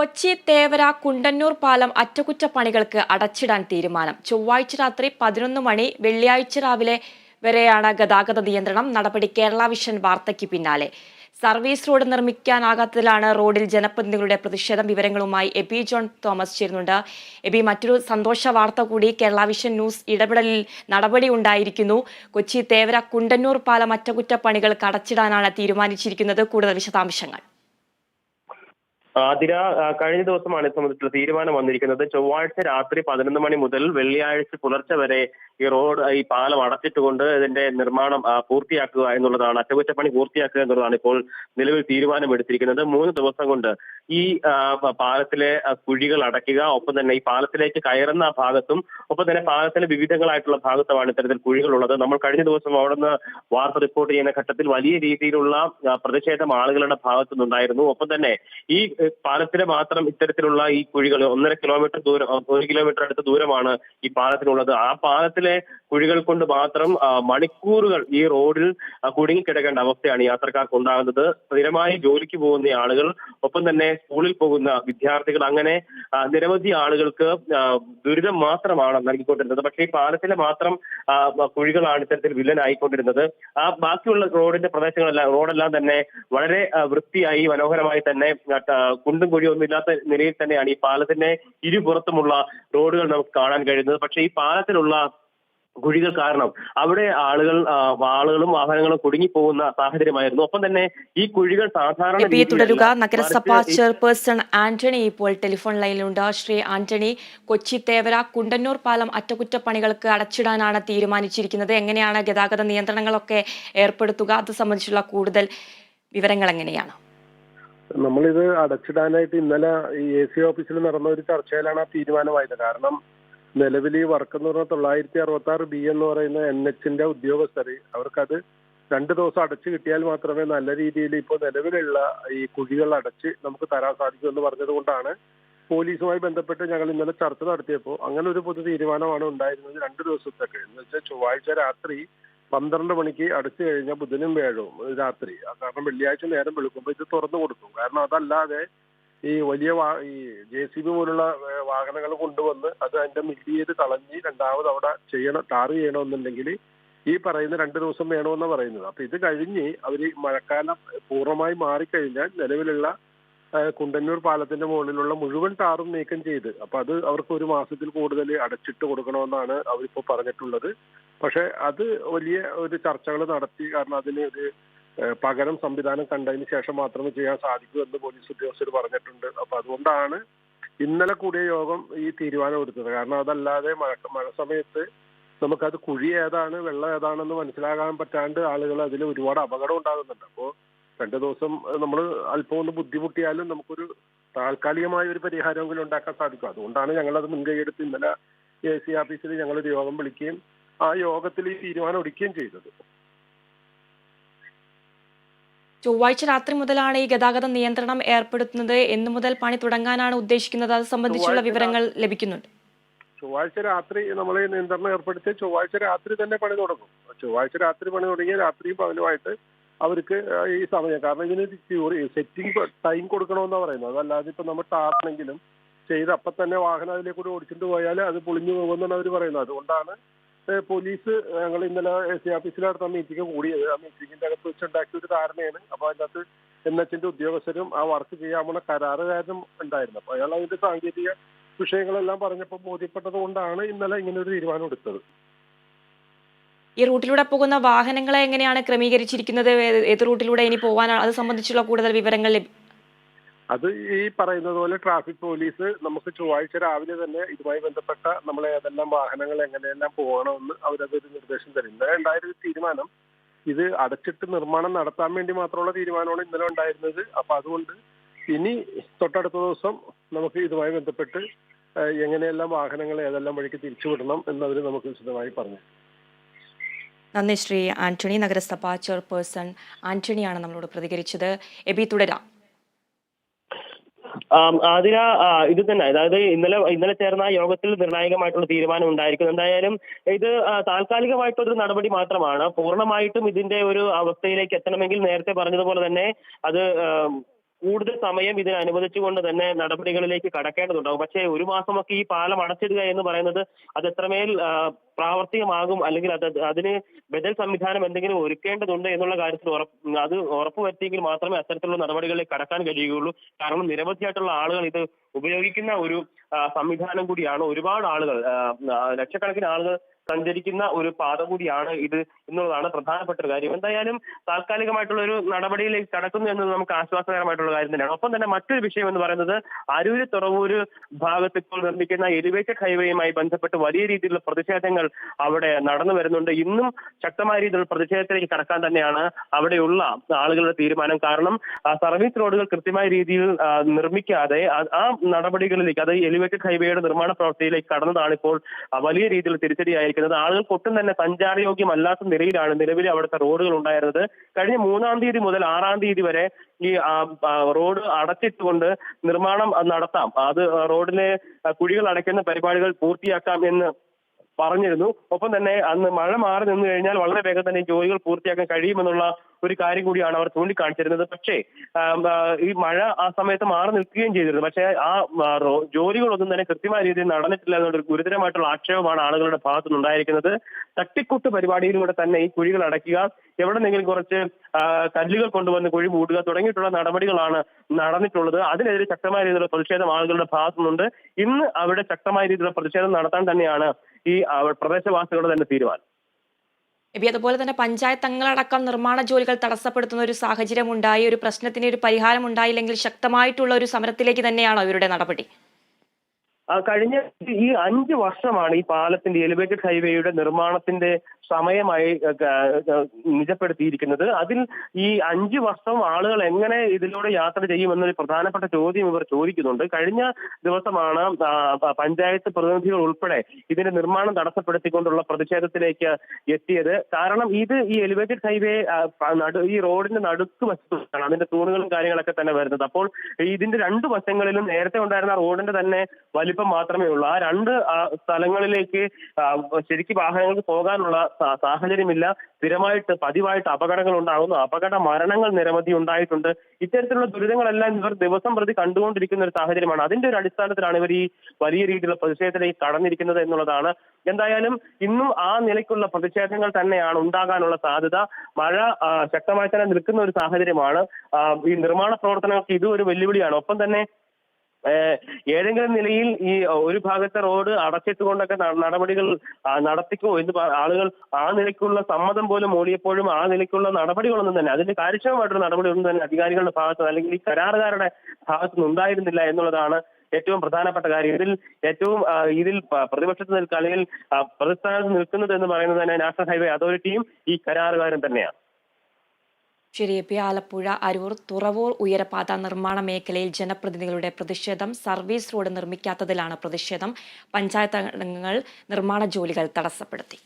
കൊച്ചി തേവര കുണ്ടന്നൂർ പാലം അറ്റകുറ്റപ്പണികൾക്ക് അടച്ചിടാൻ തീരുമാനം. ചൊവ്വാഴ്ച രാത്രി പതിനൊന്ന് മണി വെള്ളിയാഴ്ച രാവിലെ വരെയാണ് ഗതാഗത നിയന്ത്രണം. നടപടി കേരള വിഷൻ വാർത്തയ്ക്ക് പിന്നാലെ. സർവീസ് റോഡ് നിർമ്മിക്കാനാകാത്തതിലാണ് റോഡിൽ ജനപ്രതിനിധികളുടെ പ്രതിഷേധം. വിവരങ്ങളുമായി എബി ജോൺ തോമസ് ചേരുന്നുണ്ട്. എബി മറ്റൊരു സന്തോഷ വാർത്ത കൂടി കേരള വിഷൻ ന്യൂസ് ഇടപെടലിൽ നടപടി ഉണ്ടായിരിക്കുന്നു. കൊച്ചി തേവര കുണ്ടന്നൂർ പാലം അറ്റകുറ്റപ്പണികൾ കടച്ചിടാനാണ് തീരുമാനിച്ചിരിക്കുന്നത്. കൂടുതൽ വിശദാംശങ്ങൾ. ആതിര കഴിഞ്ഞ ദിവസമാണ് ഇത് സംബന്ധിച്ചുള്ള തീരുമാനം വന്നിരിക്കുന്നത്. ചൊവ്വാഴ്ച രാത്രി പതിനൊന്ന് മണി മുതൽ വെള്ളിയാഴ്ച പുലർച്ചെ വരെ ഈ റോഡ് ഈ പാലം അടച്ചിട്ടുകൊണ്ട് ഇതിന്റെ നിർമ്മാണം പൂർത്തിയാക്കുക എന്നുള്ളതാണ് അറ്റകുറ്റപ്പണി പൂർത്തിയാക്കുക എന്നുള്ളതാണ് ഇപ്പോൾ നിലവിൽ തീരുമാനമെടുത്തിരിക്കുന്നത്. മൂന്ന് ദിവസം കൊണ്ട് ഈ പാലത്തിലെ കുഴികൾ അടയ്ക്കുക ഒപ്പം തന്നെ ഈ പാലത്തിലേക്ക് കയറുന്ന ഭാഗത്തും ഒപ്പം തന്നെ പാലത്തിലെ വിവിധങ്ങളായിട്ടുള്ള ഭാഗത്തുമാണ് ഇത്തരത്തിൽ കുഴികളുള്ളത്. നമ്മൾ കഴിഞ്ഞ ദിവസം അവിടുന്ന് വാർത്ത റിപ്പോർട്ട് ചെയ്യുന്ന ഘട്ടത്തിൽ വലിയ രീതിയിലുള്ള പ്രതിഷേധം ആളുകളുടെ ഭാഗത്തു നിന്നുണ്ടായിരുന്നു ഒപ്പം തന്നെ ഈ പാലത്തിന് മാത്രം ഇത്തരത്തിലുള്ള ഈ കുഴികൾ ഒന്നര കിലോമീറ്റർ ദൂരം ഒരു കിലോമീറ്റർ അടുത്ത ദൂരമാണ് ഈ പാലത്തിനുള്ളത്. ആ പാലത്തിലെ കുഴികൾ കൊണ്ട് മാത്രം മണിക്കൂറുകൾ ഈ റോഡിൽ കുടുങ്ങിക്കിടക്കേണ്ട അവസ്ഥയാണ് യാത്രക്കാർക്ക് ഉണ്ടാകുന്നത്. സ്ഥിരമായി ജോലിക്ക് പോകുന്ന ആളുകൾ ഒപ്പം തന്നെ സ്കൂളിൽ പോകുന്ന വിദ്യാർത്ഥികൾ അങ്ങനെ നിരവധി ആളുകൾക്ക് ദുരിതം മാത്രമാണ് നൽകിക്കൊണ്ടിരുന്നത്. പക്ഷേ ഈ പാലത്തിലെ മാത്രം കുഴികളാണ് ഇത്തരത്തിൽ വില്ലനായിക്കൊണ്ടിരുന്നത്. ആ ബാക്കിയുള്ള റോഡിന്റെ പ്രദേശങ്ങളെല്ലാം റോഡെല്ലാം തന്നെ വളരെ വൃത്തിയായി മനോഹരമായി തന്നെ കുണ്ടും കുഴിയൊന്നും ഇല്ലാത്ത നിലയിൽ തന്നെയാണ് ഈ പാലത്തിന്റെ ഇരുപുറത്തുമുള്ള റോഡുകൾ നമുക്ക് കാണാൻ കഴിയുന്നത്. പക്ഷേ ഈ പാലത്തിലുള്ള കുഴികൾ കാരണം. അവിടെ ആളുകൾ ആളുകളും വാഹനങ്ങളും കുടുങ്ങിപ്പോകുന്ന സാഹചര്യമായിരുന്നു. ഒപ്പം തന്നെ ഈ കുഴികൾ സാധാരണ തുടരുക. നഗരസഭാ ചെയർപേഴ്സൺ ആന്റണി ഇപ്പോൾ ടെലിഫോൺ ലൈനിലുണ്ട്. ശ്രീ ആന്റണി കൊച്ചി തേവര കുണ്ടന്നൂർ പാലം അറ്റകുറ്റപ്പണികൾക്ക് അടച്ചിടാനാണ് തീരുമാനിച്ചിരിക്കുന്നത്. എങ്ങനെയാണ് ഗതാഗത നിയന്ത്രണങ്ങളൊക്കെ ഏർപ്പെടുത്തുക? അത് സംബന്ധിച്ചുള്ള കൂടുതൽ വിവരങ്ങൾ എങ്ങനെയാണ്? നമ്മളിത് അടച്ചിടാനായിട്ട് ഇന്നലെ ഈ എ സി ഓഫീസിൽ നടന്ന ഒരു ചർച്ചയിലാണ് ആ തീരുമാനമായത്. കാരണം നിലവിൽ ഈ വർക്ക് എന്ന് പറഞ്ഞാൽ തൊള്ളായിരത്തി അറുപത്തി ആറ് ബി എന്ന് പറയുന്ന എൻ എച്ചിന്റെ ഉദ്യോഗസ്ഥർ അവർക്കത് രണ്ട് ദിവസം അടച്ചു കിട്ടിയാൽ മാത്രമേ നല്ല രീതിയിൽ ഇപ്പോൾ നിലവിലുള്ള ഈ കുഴികൾ അടച്ച് നമുക്ക് തരാൻ സാധിക്കൂ എന്ന് പറഞ്ഞത് കൊണ്ടാണ് പോലീസുമായി ബന്ധപ്പെട്ട് ഞങ്ങൾ ഇന്നലെ ചർച്ച നടത്തിയപ്പോൾ അങ്ങനെ ഒരു പൊതു തീരുമാനമാണ് ഉണ്ടായിരുന്നത് രണ്ട് ദിവസത്തേക്ക്. എന്ന് വെച്ചാൽ ചൊവ്വാഴ്ച രാത്രി പന്ത്രണ്ട് മണിക്ക് അടച്ചു കഴിഞ്ഞാൽ ബുധനും വേഴവും രാത്രി. കാരണം വെള്ളിയാഴ്ച നേരം വെളുക്കുമ്പോൾ ഇത് തുറന്നു കൊടുക്കും. കാരണം അതല്ലാതെ ഈ വലിയ ജെ സി ബി പോലുള്ള വാഹനങ്ങൾ കൊണ്ടുവന്ന് അത് അതിന്റെ മില്ല് ചെയ്ത് കളഞ്ഞ് രണ്ടാമത് അവിടെ ചെയ്യണം ടാർ ചെയ്യണമെന്നുണ്ടെങ്കിൽ ഈ പറയുന്ന രണ്ട് ദിവസം വേണമെന്ന് പറയുന്നത്. അപ്പൊ ഇത് കഴിഞ്ഞ് അവർ മഴക്കാലം പൂർണമായി മാറിക്കഴിഞ്ഞാൽ നിലവിലുള്ള കുണ്ടന്നൂർ പാലത്തിന്റെ മുകളിലുള്ള മുഴുവൻ ടാറും നീക്കം ചെയ്ത് അപ്പൊ അത് അവർക്ക് ഒരു മാസത്തിൽ കൂടുതൽ അടച്ചിട്ട് കൊടുക്കണമെന്നാണ് അവരിപ്പോ പറഞ്ഞിട്ടുള്ളത്. പക്ഷെ അത് വലിയ ഒരു ചർച്ചകൾ നടത്തി കാരണം അതിന് ഒരു പകരം സംവിധാനം കണ്ടതിന് ശേഷം മാത്രമേ ചെയ്യാൻ സാധിക്കൂ എന്ന് പോലീസ് ഉദ്യോഗസ്ഥർ പറഞ്ഞിട്ടുണ്ട്. അപ്പൊ അതുകൊണ്ടാണ് ഇന്നലെ കൂടിയ യോഗം ഈ തീരുമാനം എടുത്തത്. കാരണം അതല്ലാതെ മഴ മഴ സമയത്ത് നമുക്കത് കുഴി ഏതാണ് വെള്ളം ഏതാണെന്ന് മനസ്സിലാകാൻ പറ്റാണ്ട് ആളുകൾ അതിൽ ഒരുപാട് അപകടം ഉണ്ടാകുന്നുണ്ട്. അപ്പോൾ രണ്ട് ദിവസം നമ്മൾ അല്പം ഒന്ന് ബുദ്ധിമുട്ടിയാലും നമുക്കൊരു താൽക്കാലികമായ ഒരു പരിഹാരമെങ്കിലും ഉണ്ടാക്കാൻ സാധിക്കും. അതുകൊണ്ടാണ് ഞങ്ങളത് മുൻകൈയെടുത്ത് ഇന്നലെ എ സി ഓഫീസിൽ ഞങ്ങളൊരു യോഗം വിളിക്കുകയും ആ യോഗത്തിൽ ഈ തീരുമാനം എടുക്കുകയും ചെയ്തത്. ചൊവ്വാഴ്ച രാത്രി മുതലാണ് ഈ ഗതാഗത നിയന്ത്രണം ഏർപ്പെടുത്തുന്നത്. എന്നു മുതൽ പണി തുടങ്ങാനാണ് ഉദ്ദേശിക്കുന്നത്. അത് സംബന്ധിച്ചുള്ള വിവരങ്ങൾ ലഭിക്കുന്നുണ്ട്. ചൊവ്വാഴ്ച രാത്രി നമ്മൾ ഈ നിയന്ത്രണം ഏർപ്പെടുത്തി ചൊവ്വാഴ്ച രാത്രി തന്നെ പണി തുടങ്ങും. ചൊവ്വാഴ്ച രാത്രി പണി തുടങ്ങിയ രാത്രിയും പകലുമായിട്ട് അവർക്ക് ഈ സമയം. കാരണം ഇതിന് സെറ്റിംഗ് ടൈം കൊടുക്കണമെന്നാണ് പറയുന്നത്. അതല്ലാതെ ഇപ്പൊ നമ്മൾ ടാറാണെങ്കിലും ചെയ്ത് അപ്പൊ തന്നെ വാഹനം അതിലേക്കൂടി ഓടിച്ചിട്ട് പോയാൽ അത് പൊളിഞ്ഞു പോകുമെന്നാണ് അവർ പറയുന്നത്. അതുകൊണ്ടാണ് പോലീസ് ഞങ്ങൾ ഇന്നലെ എസ് സി ഓഫീസിൽ നടന്ന മീറ്റിംഗ് കൂടിയത്. ആ മീറ്റിംഗിന്റെ അകത്ത് വെച്ചുണ്ടാക്കിയ ഒരു ധാരണയാണ്. അപ്പൊ അതിനകത്ത് എൻ എച്ചിന്റെ ഉദ്യോഗസ്ഥരും ആ വർക്ക് ചെയ്യാമുള്ള കരാറുകാരനും ഉണ്ടായിരുന്നു. അപ്പൊ അയാൾ അതിന്റെ സാങ്കേതിക വിഷയങ്ങളെല്ലാം പറഞ്ഞപ്പോൾ ബോധ്യപ്പെട്ടത് കൊണ്ടാണ് ഇന്നലെ ഇങ്ങനെ ഒരു തീരുമാനം എടുത്തത്. ഈ റൂട്ടിലൂടെ പോകുന്ന വാഹനങ്ങളെ എങ്ങനെയാണ് ക്രമീകരിച്ചിരിക്കുന്നത്? ഏത് റൂട്ടിലൂടെ ഇനി പോകാനാണ് അത് സംബന്ധിച്ചുള്ള കൂടുതൽ വിവരങ്ങൾ അത് ഈ പറയുന്നത് പോലെ ട്രാഫിക് പോലീസ് നമുക്ക് ചൊവ്വാഴ്ച രാവിലെ തന്നെ ഇതുമായി ബന്ധപ്പെട്ട നമ്മളെ ഏതെല്ലാം വാഹനങ്ങൾ എങ്ങനെയെല്ലാം പോകണമെന്ന് അവരതൊരു നിർദ്ദേശം തരും. ഇന്നലെ ഉണ്ടായൊരു തീരുമാനം. ഇത് അടച്ചിട്ട് നിർമ്മാണം നടത്താൻ വേണ്ടി മാത്രമുള്ള തീരുമാനമാണ് ഇന്നലെ ഉണ്ടായിരുന്നത്. അപ്പൊ അതുകൊണ്ട് ഇനി തൊട്ടടുത്ത ദിവസം നമുക്ക് ഇതുമായി ബന്ധപ്പെട്ട് എങ്ങനെയെല്ലാം വാഹനങ്ങൾ ഏതെല്ലാം വഴിക്ക് തിരിച്ചുവിടണം എന്നവർ നമുക്ക് വിശദമായി പറഞ്ഞു. നന്ദി ശ്രീ ആന്റണി നഗരസഭാ ചെയർപേഴ്സൺ ആന്റണിയാണ് നമ്മളോട് പ്രതികരിച്ചത്. എബി തുടരാം. ആ, ഇത് തന്നെ. അതായത് ഇന്നലെ ഇന്നലെ ചേർന്ന യോഗത്തിൽ നിർണായകമായിട്ടുള്ള തീരുമാനം ഉണ്ടായിരിക്കും എന്തായാലും ഇത് താൽക്കാലികമായിട്ടൊരു നടപടി മാത്രമാണ്. പൂർണമായിട്ടും ഇതിന്റെ ഒരു അവസ്ഥയിലേക്ക് എത്തണമെങ്കിൽ നേരത്തെ പറഞ്ഞതുപോലെ തന്നെ അത് കൂടുതൽ സമയം ഇതിന് അനുവദിച്ചുകൊണ്ട് തന്നെ നടപടികളിലേക്ക് കടക്കേണ്ടതുണ്ടാകും പക്ഷേ ഒരു മാസമൊക്കെ ഈ പാലം അടച്ചിടുക എന്ന് പറയുന്നത് അത് എത്രമേൽ പ്രാവർത്തികമാകും അല്ലെങ്കിൽ അത് അതിന് ബദൽ സംവിധാനം എന്തെങ്കിലും ഒരുക്കേണ്ടതുണ്ട് എന്നുള്ള കാര്യത്തിൽ ഉറപ്പ് അത് ഉറപ്പുവരുത്തിയെങ്കിൽ മാത്രമേ അത്തരത്തിലുള്ള നടപടികളിലേക്ക് കടക്കാൻ കഴിയുകയുള്ളൂ. കാരണം നിരവധിയായിട്ടുള്ള ആളുകൾ ഇത് ഉപയോഗിക്കുന്ന ഒരു സംവിധാനം കൂടിയാണ് ഒരുപാട് ആളുകൾ ലക്ഷക്കണക്കിന് ആളുകൾ സഞ്ചരിക്കുന്ന ഒരു പാത കൂടിയാണ് ഇത് എന്നുള്ളതാണ് പ്രധാനപ്പെട്ട ഒരു കാര്യം. എന്തായാലും താൽക്കാലികമായിട്ടുള്ള ഒരു നടപടിയിലേക്ക് കടക്കുന്നു എന്നത് നമുക്ക് ആശ്വാസകരമായിട്ടുള്ള കാര്യം തന്നെയാണ്. ഒപ്പം തന്നെ മറ്റൊരു വിഷയം എന്ന് പറയുന്നത് അരൂര് തുറവൂര് ഭാഗത്ത് ഇപ്പോൾ നിർമ്മിക്കുന്ന എലിവേറ്റഡ് ഹൈവേയുമായി ബന്ധപ്പെട്ട് വലിയ രീതിയിലുള്ള പ്രതിഷേധങ്ങൾ അവിടെ നടന്നു വരുന്നുണ്ട്. ഇന്നും ശക്തമായ രീതിയിലുള്ള പ്രതിഷേധത്തിലേക്ക് കടക്കാൻ തന്നെയാണ് അവിടെയുള്ള ആളുകളുടെ തീരുമാനം. കാരണം സർവീസ് റോഡുകൾ കൃത്യമായ രീതിയിൽ നിർമ്മിക്കാതെ ആ- നടപടികളിലേക്ക് അത് എലിവേറ്റഡ് ഹൈവേയുടെ നിർമ്മാണ പ്രവൃത്തിയിലേക്ക് കടന്നതാണ് ഇപ്പോൾ വലിയ രീതിയിൽ തിരിച്ചടിയായിരിക്കുന്നത് ആളുകൾ ഒട്ടും തന്നെ സഞ്ചാരയോഗ്യമല്ലാത്ത നിലയിലാണ് നിലവിൽ അവിടുത്തെ റോഡുകൾ ഉണ്ടായിരുന്നത്. കഴിഞ്ഞ മൂന്നാം തീയതി മുതൽ ആറാം തീയതി വരെ ഈ റോഡ് അടച്ചിട്ടുകൊണ്ട് നിർമ്മാണം നടത്താം. അത് റോഡിലെ കുഴികൾ അടയ്ക്കുന്ന പരിപാടികൾ പൂർത്തിയാക്കാം എന്ന് പറഞ്ഞിരുന്നു. ഒപ്പം തന്നെ അന്ന് മഴ മാറി നിന്നു കഴിഞ്ഞാൽ വളരെ വേഗം തന്നെ ജോലികൾ പൂർത്തിയാക്കാൻ കഴിയുമെന്നുള്ള ഒരു കാര്യം കൂടിയാണ് അവർ ചൂണ്ടിക്കാണിച്ചിരുന്നത്. പക്ഷേ ഈ മഴ ആ സമയത്ത് മാറി നിൽക്കുകയും ചെയ്തിരുന്നു. പക്ഷേ ആ ജോലികളൊന്നും തന്നെ കൃത്യമായ രീതിയിൽ നടന്നിട്ടില്ല എന്നൊരു ഗുരുതരമായിട്ടുള്ള ആക്ഷേപമാണ് ആളുകളുടെ ഭാഗത്തു നിന്നുണ്ടായിരിക്കുന്നത് തട്ടിക്കൂട്ട് പരിപാടിയിലൂടെ തന്നെ ഈ കുഴികൾ അടയ്ക്കുക എവിടെന്നെങ്കിലും കുറച്ച് കല്ലുകൾ കൊണ്ടുവന്ന് കുഴി മൂടുക തുടങ്ങിയിട്ടുള്ള നടപടികളാണ് നടന്നിട്ടുള്ളത്. അതിനെതിരെ ശക്തമായ രീതിയിലുള്ള പ്രതിഷേധം ആളുകളുടെ ഭാഗത്തുനിന്നുണ്ട്. ഇന്ന് അവിടെ ശക്തമായ രീതിയിലുള്ള പ്രതിഷേധം നടത്താൻ തന്നെയാണ് ഈ പ്രദേശവാസികളുടെ തന്നെ തീരുമാനം. എബി അതുപോലെ തന്നെ പഞ്ചായത്ത് അംഗങ്ങളടക്കം നിർമ്മാണ ജോലികൾ തടസ്സപ്പെടുത്തുന്ന ഒരു സാഹചര്യം ഉണ്ടായി ഒരു പ്രശ്നത്തിന് ഒരു പരിഹാരം ഉണ്ടായില്ലെങ്കിൽ ശക്തമായിട്ടുള്ള ഒരു സമരത്തിലേക്ക് തന്നെയാണോ ഇവരുടെ നടപടി? കഴിഞ്ഞ ഈ അഞ്ച് വർഷമാണ് ഈ പാലത്തിന്റെ എലിവേറ്റഡ് ഹൈവേയുടെ നിർമ്മാണത്തിന്റെ സമയമായി നിജപ്പെടുത്തിയിരിക്കുന്നത്. അതിൽ ഈ അഞ്ചു വർഷം ആളുകൾ എങ്ങനെ ഇതിലൂടെ യാത്ര ചെയ്യുമെന്നൊരു പ്രധാനപ്പെട്ട ചോദ്യം ഇവർ ചോദിക്കുന്നുണ്ട്. കഴിഞ്ഞ ദിവസമാണ് പഞ്ചായത്ത് പ്രതിനിധികൾ ഉൾപ്പെടെ ഇതിന്റെ നിർമ്മാണം തടസ്സപ്പെടുത്തിക്കൊണ്ടുള്ള പ്രതിഷേധത്തിലേക്ക് എത്തിയത്. കാരണം ഇത് ഈ എലിവേറ്റഡ് ഹൈവേ ഈ റോഡിന്റെ നടുക്ക് വശത്താണ് അതിന്റെ തൂണുകളും കാര്യങ്ങളൊക്കെ തന്നെ വരുന്നത്. അപ്പോൾ ഇതിന്റെ രണ്ടു വശങ്ങളിലും നേരത്തെ ഉണ്ടായിരുന്ന റോഡിന്റെ തന്നെ വലിപ്പം മാത്രമേ ഉള്ളൂ. ആ രണ്ട് സ്ഥലങ്ങളിലേക്ക് ശരിക്കും വാഹനങ്ങൾക്ക് പോകാനുള്ള സാഹചര്യമില്ല. സ്ഥിരമായിട്ട് പതിവായിട്ട് അപകടങ്ങൾ ഉണ്ടാകുന്നു അപകട മരണങ്ങൾ നിരവധി ഉണ്ടായിട്ടുണ്ട്. ഇത്തരത്തിലുള്ള ദുരിതങ്ങളെല്ലാം ഇവർ ദിവസം പ്രതി കണ്ടുകൊണ്ടിരിക്കുന്ന ഒരു സാഹചര്യമാണ്. അതിന്റെ ഒരു അടിസ്ഥാനത്തിലാണ് ഇവർ ഈ വലിയ രീതിയിലുള്ള പ്രതിഷേധത്തിലേക്ക് കടന്നിരിക്കുന്നത് എന്നുള്ളതാണ്. എന്തായാലും ഇന്നും ആ നിലയ്ക്കുള്ള പ്രതിഷേധങ്ങൾ തന്നെയാണ് ഉണ്ടാകാനുള്ള സാധ്യത. മഴ ശക്തമായി തന്നെ നിൽക്കുന്ന ഒരു സാഹചര്യമാണ്. ഈ നിർമ്മാണ പ്രവർത്തനങ്ങൾക്ക് ഇതും ഒരു വെല്ലുവിളിയാണ്. ഒപ്പം തന്നെ ഏതെങ്കിലും നിലയിൽ ഈ ഒരു ഭാഗത്തെ റോഡ് അടച്ചിട്ടുകൊണ്ടൊക്കെ നടപടികൾ നടത്തിക്കോ എന്ന് ആളുകൾ ആ നിലയ്ക്കുള്ള സമ്മതം പോലും മൂടിയപ്പോഴും ആ നിലയ്ക്കുള്ള നടപടികളൊന്നും തന്നെ അതിന്റെ കാര്യക്ഷമമായിട്ടൊരു നടപടി ഒന്നും തന്നെ അധികാരികളുടെ ഭാഗത്ത് അല്ലെങ്കിൽ ഈ കരാറുകാരുടെ ഭാഗത്തു നിന്ന് ഉണ്ടായിരുന്നില്ല എന്നുള്ളതാണ് ഏറ്റവും പ്രധാനപ്പെട്ട കാര്യം. ഇതിൽ ഏറ്റവും ഇതിൽ പ്രതിപക്ഷത്ത് നിൽക്കുക അല്ലെങ്കിൽ പ്രതിസ്ഥാനത്ത് നിൽക്കുന്നത് എന്ന് പറയുന്നത് തന്നെ നാഷണൽ ഹൈവേ അതോറിറ്റിയും ഈ കരാറുകാരും തന്നെയാണ്. ശരി എ പി ആലപ്പുഴ അരൂർ തുറവൂർ ഉയരപാത നിർമ്മാണ മേഖലയിൽ ജനപ്രതിനിധികളുടെ പ്രതിഷേധം സർവീസ് റോഡ് നിർമ്മിക്കാത്തതിലാണ് പ്രതിഷേധം പഞ്ചായത്ത് അംഗങ്ങൾ നിർമ്മാണ ജോലികൾ തടസ്സപ്പെടുത്തി.